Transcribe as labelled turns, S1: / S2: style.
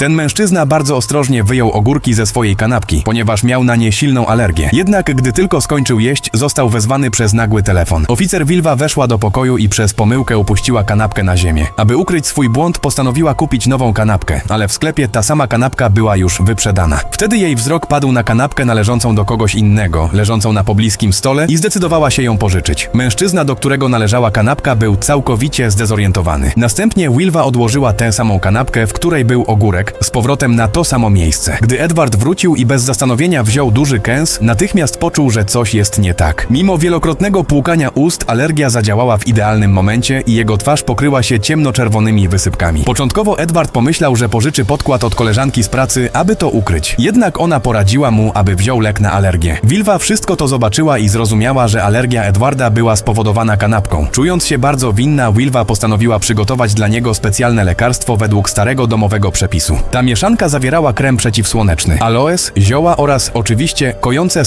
S1: Ten mężczyzna bardzo ostrożnie wyjął ogórki ze swojej kanapki, ponieważ miał na nie silną alergię. Jednak gdy tylko skończył jeść, został wezwany przez nagły telefon. Oficer Wilwa weszła do pokoju i przez pomyłkę upuściła kanapkę na ziemię. Aby ukryć swój błąd, postanowiła kupić nową kanapkę, ale w sklepie ta sama kanapka była już wyprzedana. Wtedy jej wzrok padł na kanapkę należącą do kogoś innego, leżącą na pobliskim stole i zdecydowała się ją pożyczyć. Mężczyzna, do którego należała kanapka, był całkowicie zdezorientowany. Następnie Wilwa odłożyła tę samą kanapkę, w której był ogórek, z powrotem na to samo miejsce. Gdy Edward wrócił i bez zastanowienia wziął duży kęs, natychmiast poczuł, że coś jest nie tak. Mimo wielokrotnego płukania ust, alergia zadziałała w idealnym momencie i jego twarz pokryła się ciemnoczerwonymi wysypkami. Początkowo Edward pomyślał, że pożyczy podkład od koleżanki z pracy, aby to ukryć. Jednak ona poradziła mu, aby wziął lek na alergię. Wilwa wszystko to zobaczyła i zrozumiała, że alergia Edwarda była spowodowana kanapką. Czując się bardzo winna, Wilwa postanowiła przygotować dla niego specjalne lekarstwo według starego domowego przepisu. Ta mieszanka zawierała krem przeciwsłoneczny, aloes, zioła oraz oczywiście kojące